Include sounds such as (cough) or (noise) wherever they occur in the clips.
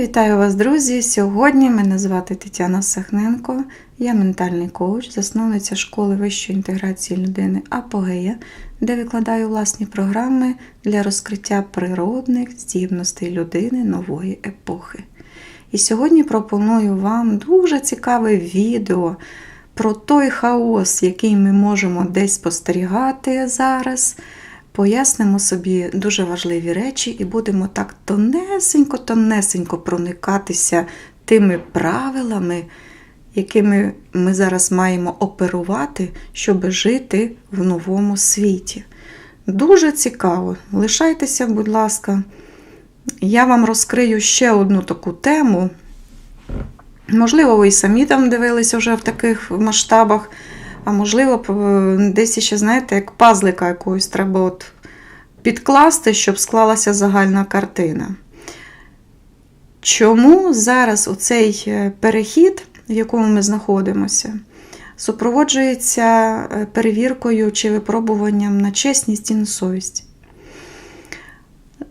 Вітаю вас, друзі! Сьогодні мене звати Тетяна Сахненко, я ментальний коуч, засновниця школи вищої інтеграції людини Апогея, де викладаю власні програми для розкриття природних здібностей людини нової епохи. І сьогодні пропоную вам дуже цікаве відео про той хаос, який ми можемо десь спостерігати зараз. Пояснимо собі дуже важливі речі і будемо так тонесенько-тонесенько проникатися тими правилами, якими ми зараз маємо оперувати, щоб жити в новому світі. Дуже цікаво. Лишайтеся, будь ласка, я вам розкрию ще одну таку тему. Можливо, ви і самі там дивилися вже в таких масштабах. А можливо, десь ще, знаєте, як пазлика якогось треба от підкласти, щоб склалася загальна картина. Чому зараз оцей е, перехід, в якому ми знаходимося, супроводжується е, перевіркою чи випробуванням на чесність і на совість?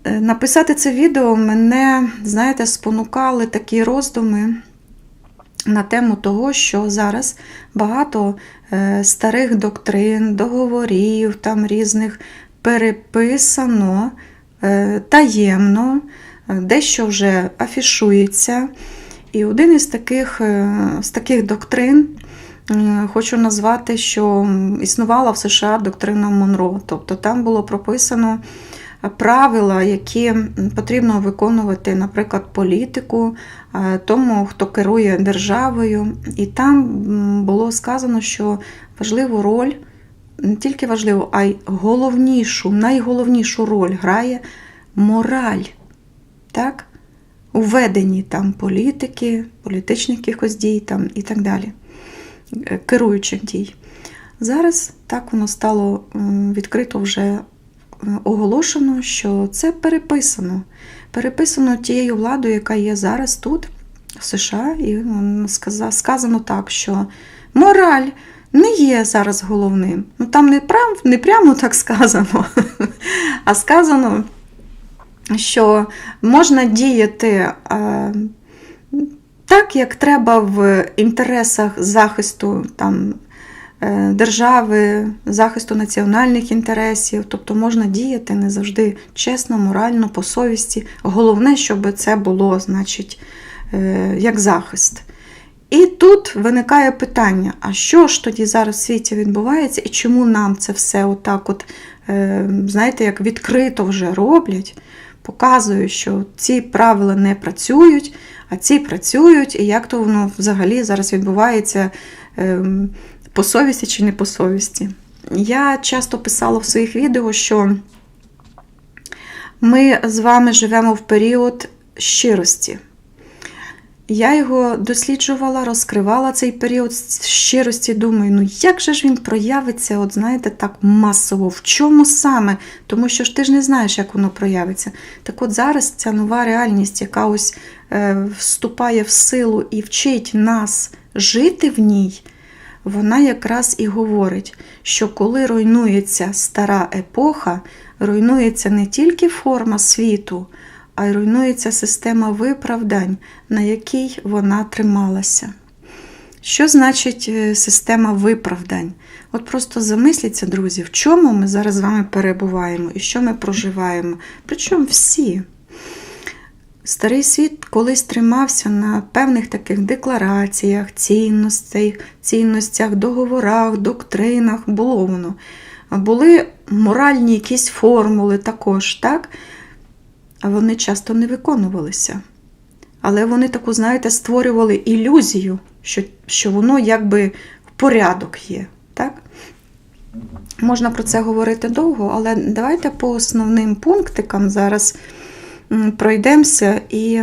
Е, написати це відео мене, знаєте, спонукали такі роздуми на тему того, що зараз багато старих доктрин, договорів, там різних переписано таємно, дещо вже афішується. І один із таких, з таких доктрин хочу назвати, що існувала в США доктрина Монро. Тобто там було прописано правила, які потрібно виконувати, наприклад, політику, тому, хто керує державою. І там було сказано, що важливу роль, не тільки важливу, а й головнішу, найголовнішу роль грає мораль. Так? У там політики, політичних якихось дій там, і так далі, керуючих дій. Зараз так воно стало відкрито вже оголошено, що це переписано. Переписано тією владою, яка є зараз тут, в США, і сказано так, що мораль не є зараз головним. Ну Там не, прям, не прямо так сказано, (laughs) а сказано, що можна діяти. Так, як треба в інтересах захисту там, Е, держави, захисту національних інтересів, тобто можна діяти не завжди чесно, морально, по совісті. Головне, щоб це було, значить, е, як захист. І тут виникає питання: а що ж тоді зараз в світі відбувається, і чому нам це все отак, от, е, знаєте, як відкрито вже роблять, показують, що ці правила не працюють, а ці працюють, і як то воно взагалі зараз відбувається ем, по совісті чи не по совісті. Я часто писала в своїх відео, що ми з вами живемо в період щирості. Я його досліджувала, розкривала цей період щирості. Думаю, ну як же ж він проявиться, от знаєте, так масово, в чому саме? Тому що ж ти ж не знаєш, як воно проявиться. Так от зараз ця нова реальність, яка ось е, вступає в силу і вчить нас жити в ній, вона якраз і говорить, що коли руйнується стара епоха, руйнується не тільки форма світу, а й руйнується система виправдань, на якій вона трималася. Що значить е, система виправдань? От просто замисліться, друзі, в чому ми зараз з вами перебуваємо і що ми проживаємо. Причому всі. Старий світ колись тримався на певних таких деклараціях, цінностей, цінностях, договорах, доктринах, було воно. Були моральні якісь формули також, так? а вони часто не виконувалися. Але вони таку, знаєте, створювали ілюзію, що що воно якби в порядок є. так? Можна про це говорити довго, але давайте по основним пунктикам зараз пройдемося. І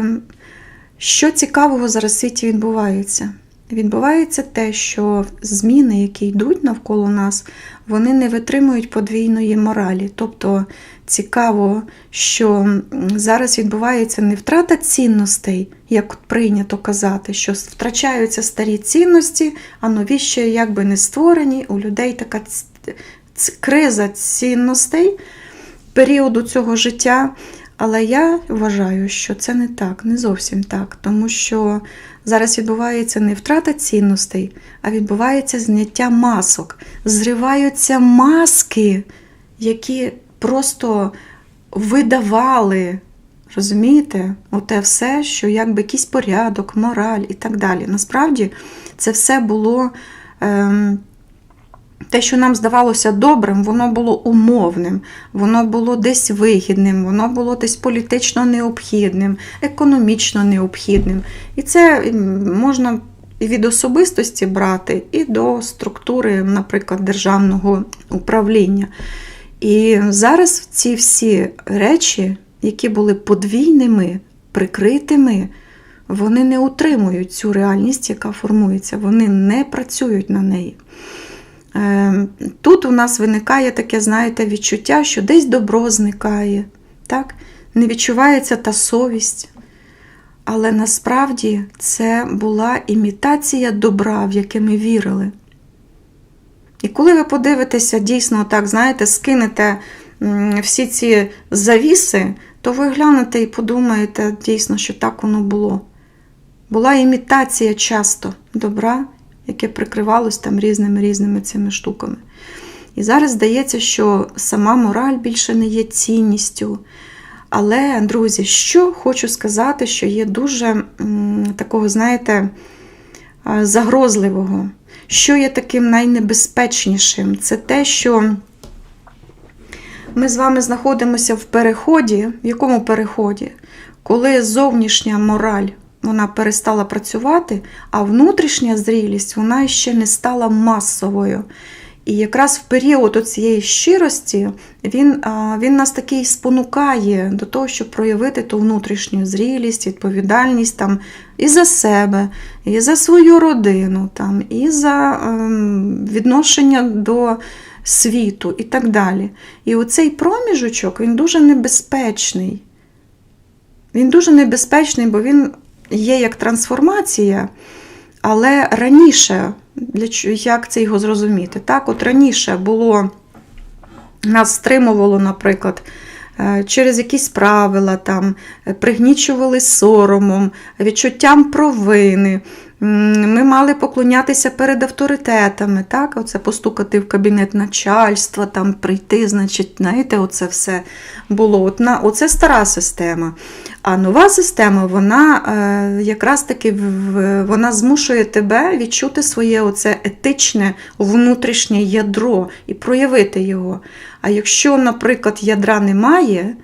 що цікавого зараз в світі відбувається? Відбувається те, що зміни, які йдуть навколо нас, вони не витримують подвійної моралі. Тобто цікаво, що зараз відбувається не втрата цінностей, як прийнято казати, що втрачаються старі цінності, а нові ще якби не створені. У людей така криза цінностей періоду цього життя. Але я вважаю, що це не так, не зовсім так, тому що зараз відбувається не втрата цінностей, а відбувається зняття масок. Зриваються маски, які просто видавали, розумієте, оте все, що якби якийсь порядок, мораль і так далі. Насправді це все було. Ем, те, що нам здавалося добрим, воно було умовним, воно було десь вигідним, воно було десь політично необхідним, економічно необхідним. І це можна від особистості брати, і до структури, наприклад, державного управління. І зараз ці всі речі, які були подвійними, прикритими, вони не утримують цю реальність, яка формується, вони не працюють на неї. Ем, тут у нас виникає таке, знаєте, відчуття, що десь добро зникає, так? не відчувається та совість. Але насправді це була імітація добра, в яке ми вірили. І коли ви подивитеся, дійсно, так, знаєте, скинете всі ці завіси, то ви глянете і подумаєте, дійсно, що так воно було. Була імітація часто добра, яке прикривалось там різними різними цими штуками. І зараз здається, що сама мораль більше не є цінністю. Але, друзі, що хочу сказати, що є дуже такого, знаєте, загрозливого, що є таким найнебезпечнішим, це те, що ми з вами знаходимося в переході. В якому переході? Коли зовнішня мораль вона перестала працювати, а внутрішня зрілість вона ще не стала масовою. І якраз в період цієї щирості він він нас такий спонукає до того, щоб проявити ту внутрішню зрілість, відповідальність там, і за себе, і за свою родину, там, і за ем, відношення до світу і так далі. І оцей проміжочок він дуже небезпечний. Він дуже небезпечний, бо він є як трансформація, але раніше, для як це його зрозуміти? Так, от раніше було, нас стримувало, наприклад, е, через якісь правила, там, пригнічували соромом, відчуттям провини. Ми мали поклонятися перед авторитетами, так? Оце постукати в кабінет начальства, там прийти, значить, знаєте, оце все було. От на, Оце стара система. А нова система, вона е, якраз таки вона змушує тебе відчути своє оце етичне внутрішнє ядро і проявити його. А якщо, наприклад, ядра немає,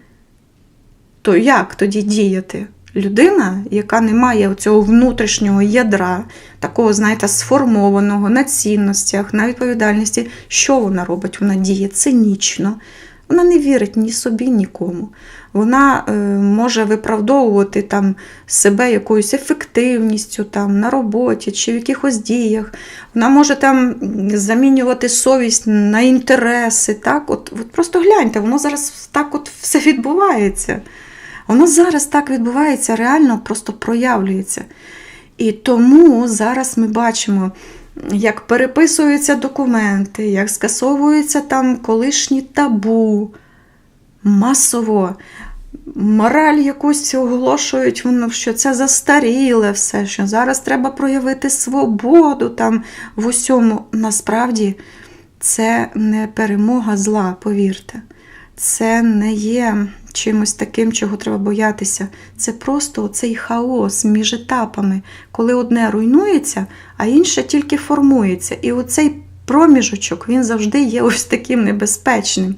то як тоді діяти? Людина, яка не має цього внутрішнього ядра, такого, знаєте, сформованого на цінностях, на відповідальності, що вона робить? Вона діє цинічно, вона не вірить ні собі, нікому. Вона е, може виправдовувати там себе якоюсь ефективністю там, на роботі чи в якихось діях. Вона може там замінювати совість на інтереси. Так? От, от Просто гляньте, воно зараз так от все відбувається. Воно зараз так відбувається, реально просто проявлюється. І тому зараз ми бачимо, як переписуються документи, як скасовуються там колишні табу масово. Мораль якусь оголошують, що це застаріле все, що зараз треба проявити свободу там в усьому. Насправді це не перемога зла, повірте. Це не є чимось таким, чого треба боятися. Це просто цей хаос між етапами, коли одне руйнується, а інше тільки формується. І оцей проміжочок він завжди є ось таким небезпечним.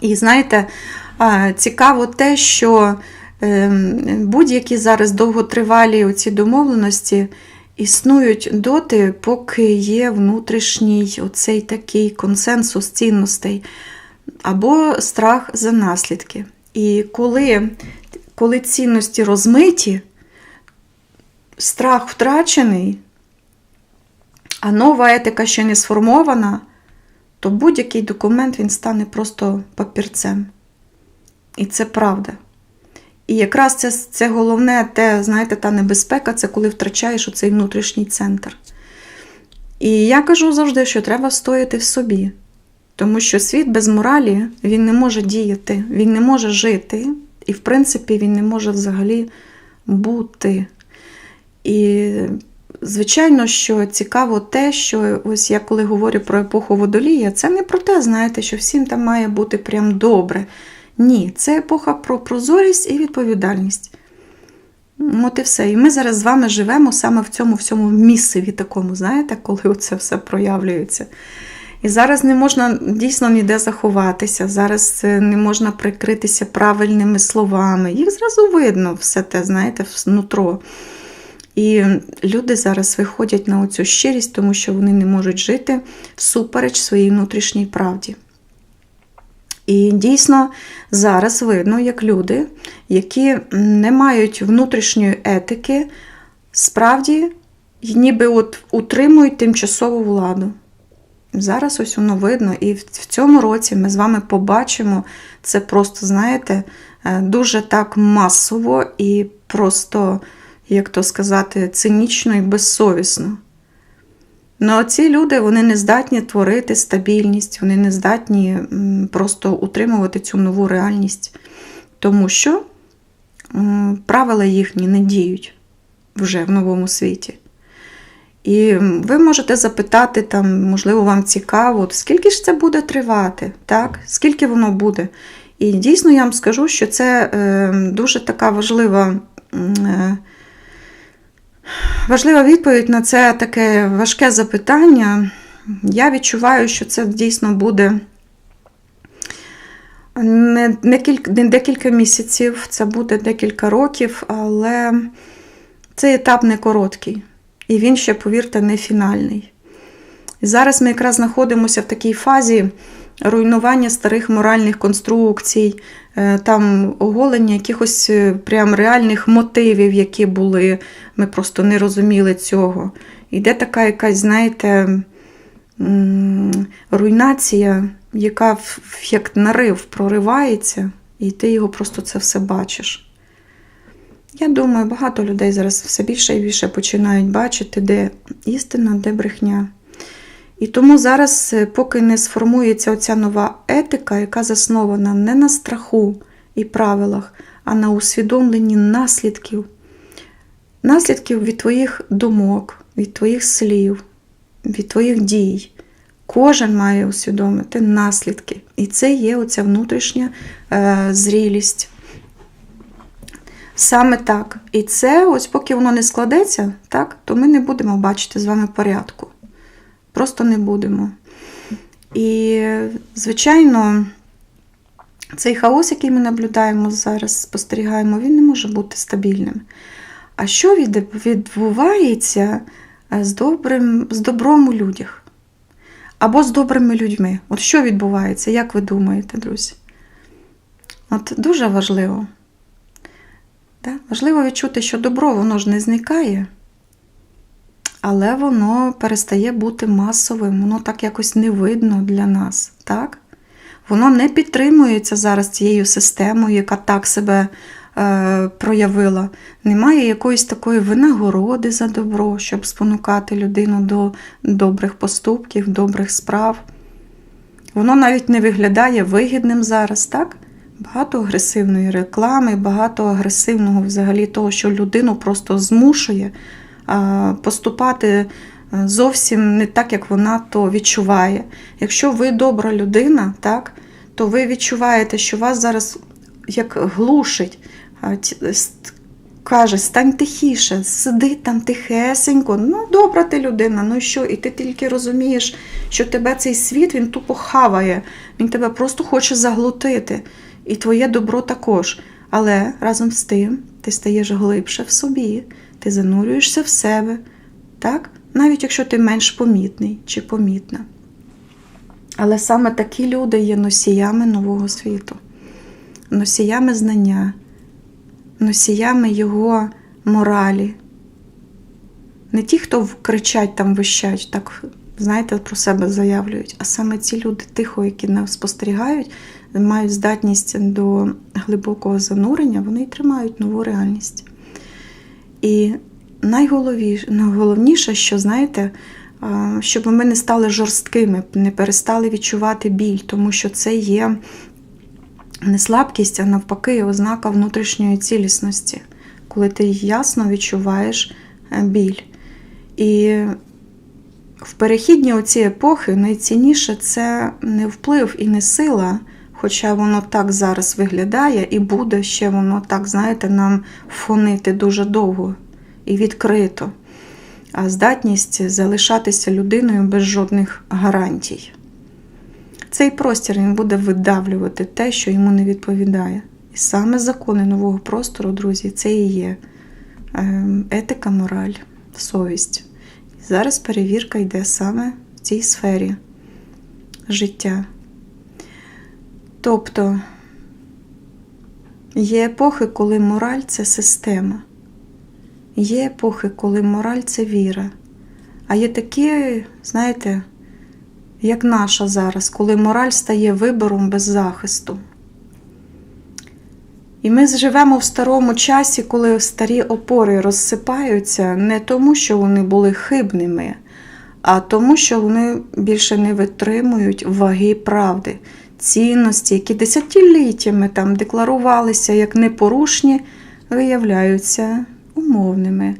І знаєте, цікаво те, що ем, будь-які зараз довготривалі оці домовленості існують доти, поки є внутрішній оцей такий консенсус цінностей або страх за наслідки. І коли, коли цінності розмиті, страх втрачений, а нова етика ще не сформована, то будь-який документ він стане просто папірцем. І це правда. І якраз це це головне, те, знаєте, та небезпека це коли втрачаєш оцей внутрішній центр. І я кажу завжди, що треба стояти в собі. Тому що світ без моралі він не може діяти, він не може жити, і, в принципі, він не може взагалі бути. І, звичайно, що цікаво те, що ось я коли говорю про епоху водолія, це не про те, знаєте, що всім там має бути прям добре. Ні, це епоха про прозорість і відповідальність. От і все. І ми зараз з вами живемо саме в цьому всьому місцеві такому, знаєте, коли це все проявлюється. І зараз не можна дійсно ніде заховатися, зараз не можна прикритися правильними словами. Їх зразу видно все те, знаєте, внутро. І люди зараз виходять на оцю щирість, тому що вони не можуть жити всупереч своїй внутрішній правді. І дійсно зараз видно, як люди, які не мають внутрішньої етики, справді ніби от утримують тимчасову владу. Зараз ось воно видно, і в цьому році ми з вами побачимо це просто, знаєте, дуже так масово і просто, як то сказати, цинічно і безсовісно. Ну, ці люди вони не здатні творити стабільність, вони не здатні просто утримувати цю нову реальність, тому що правила їхні не діють вже в новому світі. І ви можете запитати, там, можливо, вам цікаво, скільки ж це буде тривати, так? скільки воно буде. І дійсно я вам скажу, що це е, дуже така важлива. Е, Важлива відповідь на це таке важке запитання. Я відчуваю, що це дійсно буде не, не, кілька, не декілька місяців, це буде декілька років, але цей етап не короткий. І він ще, повірте, не фінальний. І зараз ми якраз знаходимося в такій фазі руйнування старих моральних конструкцій, е, там оголення якихось е, прям реальних мотивів, які були. Ми просто не розуміли цього. Іде така якась, знаєте, руйнація, яка як нарив проривається, і ти його просто це все бачиш. Я думаю, багато людей зараз все більше і більше починають бачити, де істина, де брехня. І тому зараз, е, поки не сформується оця нова етика, яка заснована не на страху і правилах, а на усвідомленні наслідків, наслідків від твоїх думок, від твоїх слів, від твоїх дій. Кожен має усвідомити наслідки. І це є оця внутрішня е, зрілість. Саме так. І це, ось поки воно не складеться, так, то ми не будемо бачити з вами порядку. Просто не будемо. І, звичайно, цей хаос, який ми наблюдаємо зараз, спостерігаємо, він не може бути стабільним. А що відбувається е, з добрим, з добром у людях? Або з добрими людьми? От що відбувається, як ви думаєте, друзі? От Дуже важливо. Да? Важливо відчути, що добро воно ж не зникає але воно перестає бути масовим, воно так якось не видно для нас. так? Воно не підтримується зараз цією системою, яка так себе е, проявила. Немає якоїсь такої винагороди за добро, щоб спонукати людину до добрих поступків, добрих справ. Воно навіть не виглядає вигідним зараз, так? Багато агресивної реклами, багато агресивного взагалі того, що людину просто змушує поступати е, зовсім не так, як вона то відчуває. Якщо ви добра людина, так, то ви відчуваєте, що вас зараз як глушить, каже, стань тихіше, сиди там тихесенько, ну, добра ти людина, ну і що? І ти тільки розумієш, що тебе цей світ він тупо хаває, він тебе просто хоче заглотити. І твоє добро також. Але разом з тим ти стаєш глибше в собі ти занурюєшся в себе, так? навіть якщо ти менш помітний чи помітна. Але саме такі люди є носіями нового світу, носіями знання, носіями його моралі. Не ті, хто кричать там, вищать, так, знаєте, про себе заявлюють, а саме ці люди тихо, які нас спостерігають, мають здатність до глибокого занурення, вони тримають нову реальність. І найголовніше, що, знаєте, щоб ми не стали жорсткими, не перестали відчувати біль, тому що це є не слабкість, а навпаки, ознака внутрішньої цілісності, коли ти ясно відчуваєш е, біль. І в перехідні оці епохи найцінніше це не вплив і не сила, хоча воно так зараз виглядає, і буде ще воно так, знаєте, нам фонити дуже довго і відкрито, а здатність залишатися людиною без жодних гарантій. Цей простір він буде видавлювати те, що йому не відповідає. І саме закони нового простору, друзі, це і є ем, етика, мораль, совість. І зараз перевірка йде саме в цій сфері життя. Тобто є епохи, коли мораль це система. Є епохи, коли мораль це віра. А є такі, знаєте, як наша зараз, коли мораль стає вибором без захисту. І ми живемо в старому часі, коли старі опори розсипаються не тому, що вони були хибними, а тому, що вони більше не витримують ваги правди, цінності, які десятиліттями там декларувалися як непорушні, виявляються умовними.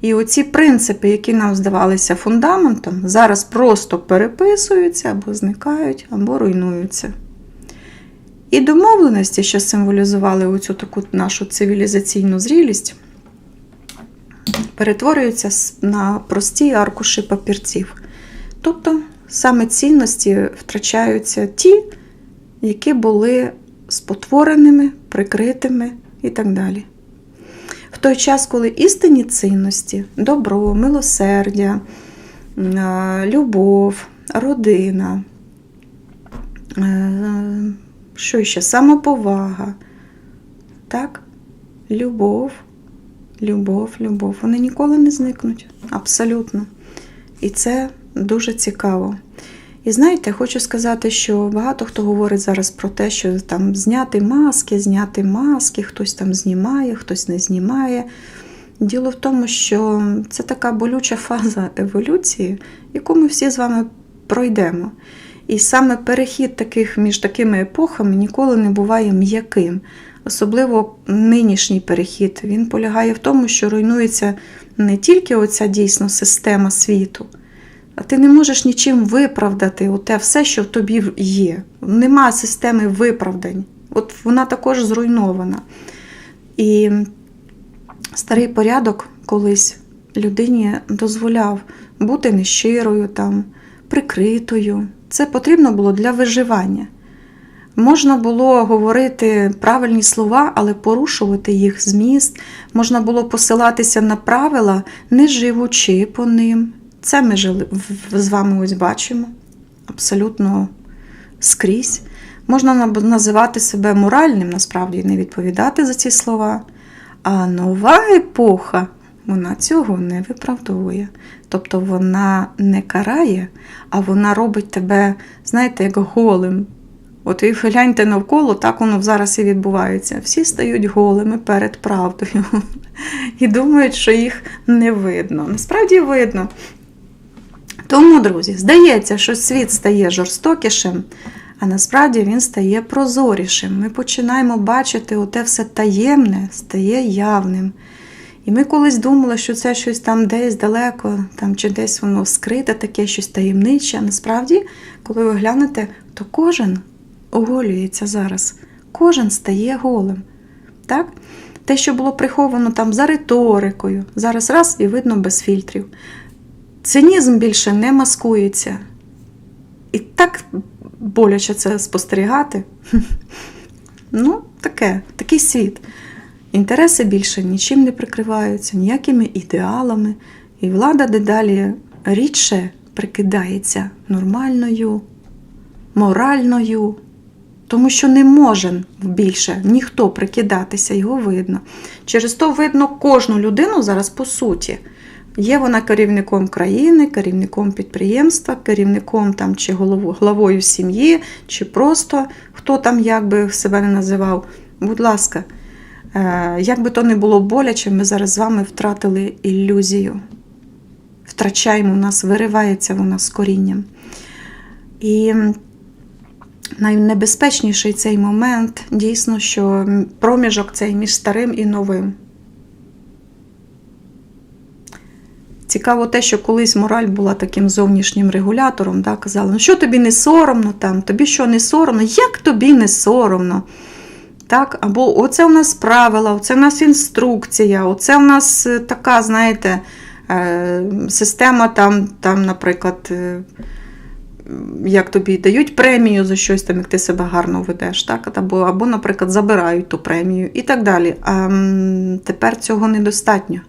І оці принципи, які нам здавалися фундаментом, зараз просто переписуються або зникають, або руйнуються. І домовленості, що символізували оцю таку нашу цивілізаційну зрілість, перетворюються на прості аркуші папірців. Тобто саме цінності втрачаються ті, які були спотвореними, прикритими і так далі. В той час, коли істинні цінності, добро, милосердя, любов, родина, е, що ще? Самоповага, так? любов, любов, любов. Вони ніколи не зникнуть. Абсолютно. І це дуже цікаво. І знаєте, хочу сказати, що багато хто говорить зараз про те, що там зняти маски, зняти маски, хтось там знімає, хтось не знімає. Діло в тому, що це така болюча фаза еволюції, яку ми всі з вами пройдемо. І саме перехід таких між такими епохами ніколи не буває м'яким. Особливо нинішній перехід він полягає в тому, що руйнується не тільки оця дійсно система світу, ти не можеш нічим виправдати те все, що в тобі є. Нема системи виправдань. От вона також зруйнована. І старий порядок колись людині дозволяв бути нещирою, там, прикритою. Це потрібно було для виживання. Можна було говорити правильні слова, але порушувати їх зміст, можна було посилатися на правила, не живучи по ним. Це ми з вами ось бачимо абсолютно скрізь. Можна називати себе моральним, насправді, не відповідати за ці слова. А нова епоха вона цього не виправдовує. Тобто вона не карає, а вона робить тебе, знаєте, як голим. От і гляньте навколо, так воно зараз і відбувається. Всі стають голими перед правдою (laughs) і думають, що їх не видно. Насправді видно. Тому, друзі, здається, що світ стає жорстокішим, а насправді він стає прозорішим. Ми починаємо бачити оте все таємне, стає явним. І ми колись думали, що це щось там десь далеко, там чи десь воно скрите, таке щось таємниче. А насправді, коли ви глянете, то кожен оголюється зараз, кожен стає голим. Так? Те, що було приховано там за риторикою, зараз раз і видно без фільтрів. Цинізм більше не маскується. І так боляче це спостерігати. (laughs) Ну, таке, такий світ. Інтереси більше нічим не прикриваються, ніякими ідеалами, і влада дедалі рідше прикидається нормальною, моральною, тому що не може більше ніхто прикидатися, його видно. Через то видно кожну людину зараз по суті. Є вона керівником країни, керівником підприємства, керівником там, чи головою сім'ї, чи просто хто там як би себе не називав. Будь ласка, як би то не було боляче, ми зараз з вами втратили ілюзію. втрачаємо, у нас виривається вона з корінням. І найнебезпечніший цей момент дійсно, що проміжок цей між старим і новим. Цікаво те, що колись мораль була таким зовнішнім регулятором, да, казали, ну що тобі не соромно там, тобі що не соромно, як тобі не соромно? Так? Або оце у нас правила, оце у нас інструкція, оце у нас е, така, знаєте, е, система, там, там, наприклад, е, як тобі дають премію за щось, там, як ти себе гарно ведеш, так? або, або, наприклад, забирають ту премію і так далі. А тепер цього недостатньо.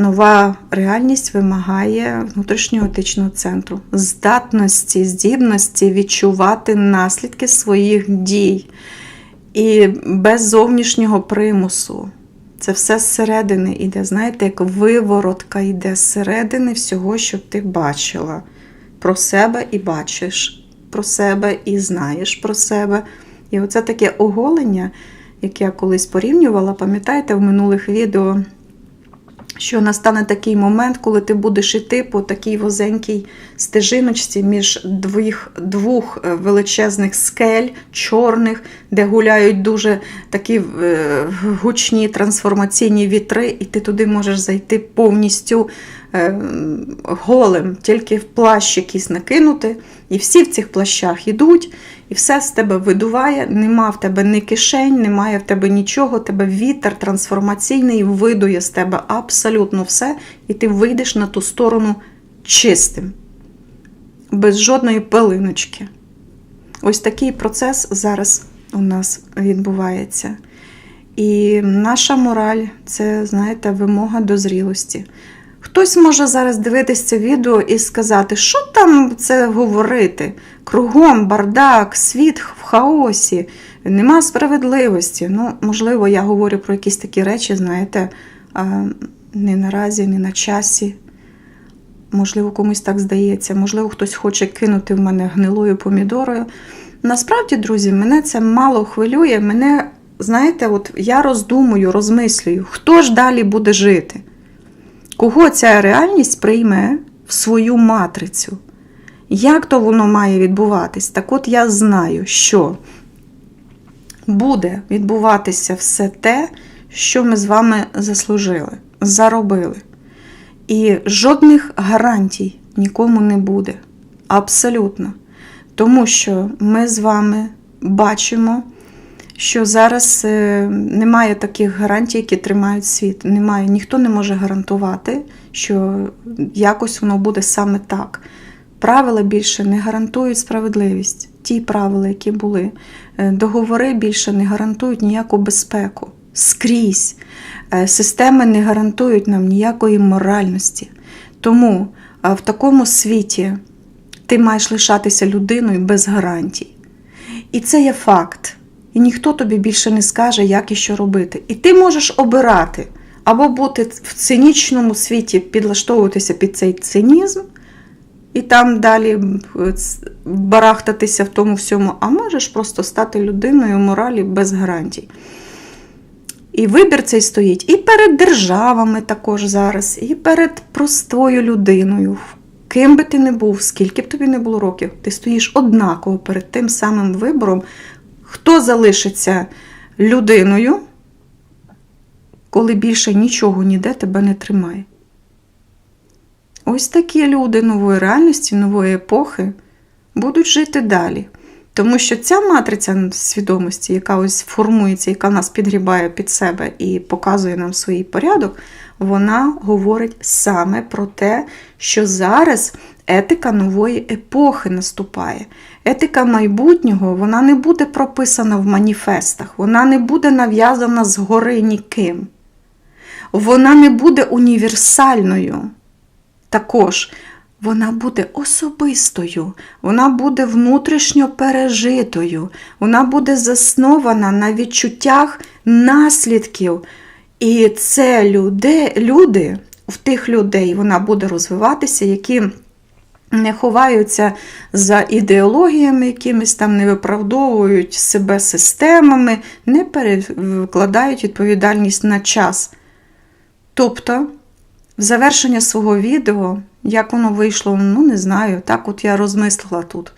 Нова реальність вимагає внутрішнього етичного центру, здатності, здібності відчувати наслідки своїх дій і без зовнішнього примусу. Це все зсередини йде, знаєте, як виворотка йде зсередини всього, що ти бачила. Про себе і бачиш, про себе і знаєш про себе. І оце таке оголення, яке я колись порівнювала, пам'ятаєте, в минулих відео що настане такий момент, коли ти будеш іти по такій возенькій стежиночці між двох, двох е, величезних скель, чорних, де гуляють дуже такі е, гучні трансформаційні вітри, і ти туди можеш зайти повністю голим, тільки в плащ якийсь накинути. І всі в цих плащах йдуть, і все з тебе видуває, нема в тебе ні кишень, немає в тебе нічого, тебе вітер трансформаційний видує з тебе абсолютно все, і ти вийдеш на ту сторону чистим, без жодної пилиночки. Ось такий процес зараз у нас відбувається. І наша мораль це, знаєте, вимога до зрілості. Хтось може зараз дивитися це відео і сказати, що там це говорити? Кругом бардак, світ в хаосі, нема справедливості. Ну, можливо, я говорю про якісь такі речі, знаєте, не наразі, не на часі. Можливо, комусь так здається, можливо, хтось хоче кинути в мене гнилою помідорою. Насправді, друзі, мене це мало хвилює. Мене, знаєте, от я роздумую, розмислюю, хто ж далі буде жити кого ця реальність прийме в свою матрицю. Як то воно має відбуватись? Так от я знаю, що буде відбуватися все те, що ми з вами заслужили, заробили. І жодних гарантій нікому не буде. Абсолютно. Тому що ми з вами бачимо що зараз е, немає таких гарантій, які тримають світ. Немає, ніхто не може гарантувати, що якось воно буде саме так. Правила більше не гарантують справедливість, ті правила, які були. Е, договори більше не гарантують ніяку безпеку. Скрізь. Е, системи не гарантують нам ніякої моральності. Тому в такому світі ти маєш лишатися людиною без гарантій. І це є факт. І ніхто тобі більше не скаже, як і що робити. І ти можеш обирати або бути в цинічному світі, підлаштовуватися під цей цинізм, і там далі барахтатися в тому всьому, а можеш просто стати людиною моралі без гарантій. І вибір цей стоїть і перед державами також зараз, і перед простою людиною. Ким би ти не був, скільки б тобі не було років, ти стоїш однаково перед тим самим вибором, Хто залишиться людиною, коли більше нічого ніде тебе не тримає? Ось такі люди нової реальності, нової епохи будуть жити далі. Тому що ця матриця свідомості, яка ось формується, яка нас підгрібає під себе і показує нам свій порядок, вона говорить саме про те, що зараз етика нової епохи наступає. Етика майбутнього вона не буде прописана в маніфестах, вона не буде нав'язана згори ніким. Вона не буде універсальною. Також вона буде особистою, вона буде внутрішньо пережитою, вона буде заснована на відчуттях наслідків. І це люди, люди, в тих людей вона буде розвиватися, які не ховаються за ідеологіями, якимись там не виправдовують себе системами, не перекладають відповідальність на час. Тобто в завершення свого відео, як воно вийшло, ну не знаю, так от я розмислила тут.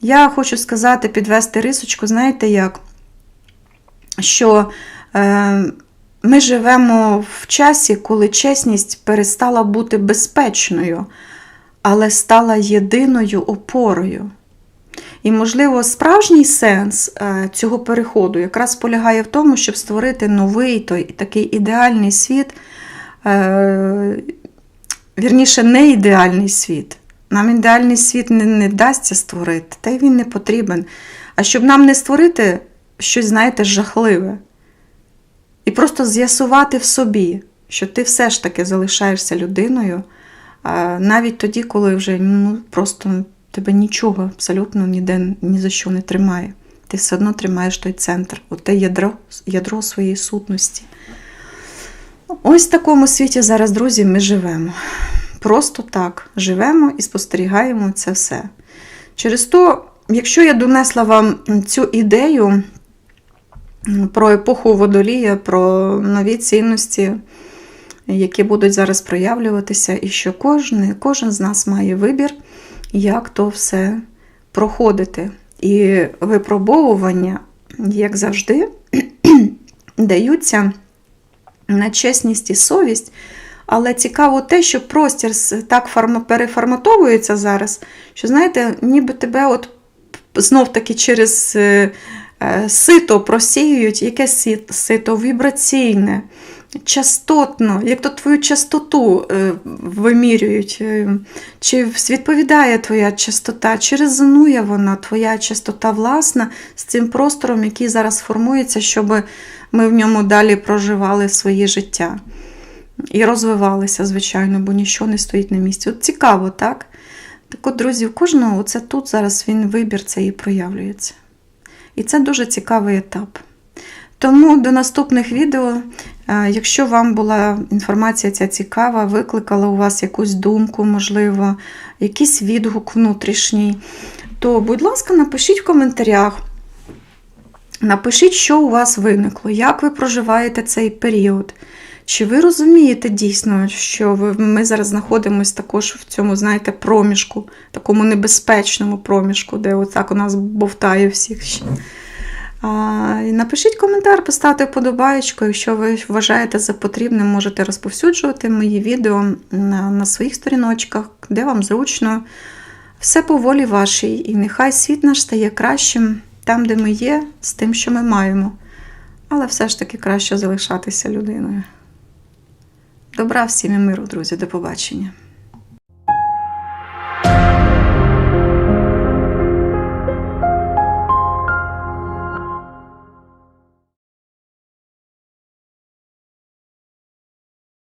Я хочу сказати, підвести рисочку, знаєте як? Що е, ми живемо в часі, коли чесність перестала бути безпечною, але стала єдиною опорою. І, можливо, справжній сенс е, цього переходу якраз полягає в тому, щоб створити новий той такий ідеальний світ, е, вірніше, не ідеальний світ. Нам ідеальний світ не, не вдасться створити, та й він не потрібен. А щоб нам не створити щось, знаєте, жахливе. І просто з'ясувати в собі, що ти все ж таки залишаєшся людиною, навіть тоді, коли вже ну, просто тебе нічого абсолютно ніде ні за що не тримає. Ти все одно тримаєш той центр, те ядро, ядро своєї сутності. Ось в такому світі зараз, друзі, ми живемо. Просто так живемо і спостерігаємо це все. Через то, якщо я донесла вам цю ідею про епоху водолія, про нові цінності, які будуть зараз проявлюватися, і що кожен, кожен з нас має вибір, як то все проходити. І випробовування, як завжди, (clears throat) даються на чесність і совість. Але цікаво те, що простір так переформатовується зараз, що, знаєте, ніби тебе от знов-таки через сито просіюють якесь сито вібраційне, частотно, як то твою частоту вимірюють, чи відповідає твоя частота, чи резонує вона, твоя частота власна з цим простором, який зараз формується, щоб ми в ньому далі проживали своє життя. І розвивалися, звичайно, бо нічого не стоїть на місці. От цікаво, так? Так от, друзі, у кожного оце тут зараз він вибір це і проявлюється. І це дуже цікавий етап. Тому до наступних відео, якщо вам була інформація ця цікава, викликала у вас якусь думку, можливо, якийсь відгук внутрішній, то, будь ласка, напишіть в коментарях. Напишіть, що у вас виникло, як ви проживаєте цей період. Чи ви розумієте дійсно, що ми зараз знаходимося також в цьому, знаєте, проміжку, такому небезпечному проміжку, де отак у нас бовтає всіх ще. Напишіть коментар, поставте вподобаєчку, якщо ви вважаєте за потрібним, можете розповсюджувати мої відео на, на своїх сторіночках, де вам зручно. Все по волі вашій. І нехай світ наш стає кращим там, де ми є, з тим, що ми маємо. Але все ж таки краще залишатися людиною. Добра всім і миру, друзі, до побачення.